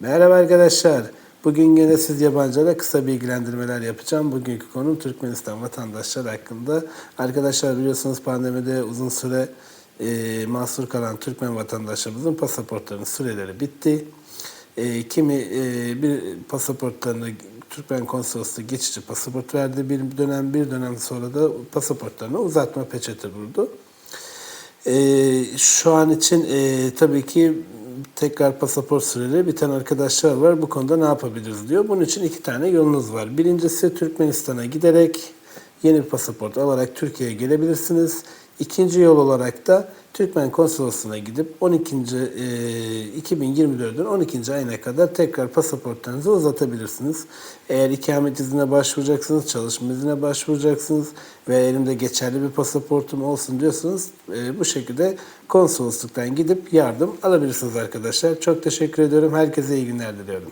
Merhaba arkadaşlar. Bugün yine siz yabancılara kısa bilgilendirmeler yapacağım. Bugünkü konum Türkmenistan vatandaşları hakkında. Arkadaşlar biliyorsunuz pandemide uzun süre e, mahsur kalan Türkmen vatandaşlarımızın pasaportlarının süreleri bitti. E, kimi e, bir pasaportlarını Türkmen konsolosluğu geçici pasaport verdi bir dönem bir dönem sonra da pasaportlarını uzatma peçete vurdu. Ee, şu an için e, tabii ki tekrar pasaport süreleri biten arkadaşlar var. Bu konuda ne yapabiliriz diyor. Bunun için iki tane yolunuz var. Birincisi Türkmenistan'a giderek yeni bir pasaport alarak Türkiye'ye gelebilirsiniz. İkinci yol olarak da Türkmen konsolosluğuna gidip 12. E, 2024'ün 12. ayına kadar tekrar pasaportlarınızı uzatabilirsiniz. Eğer ikamet iznine başvuracaksınız, çalışma iznine başvuracaksınız ve elimde geçerli bir pasaportum olsun diyorsanız e, bu şekilde konsolosluktan gidip yardım alabilirsiniz arkadaşlar. Çok teşekkür ediyorum. Herkese iyi günler diliyorum.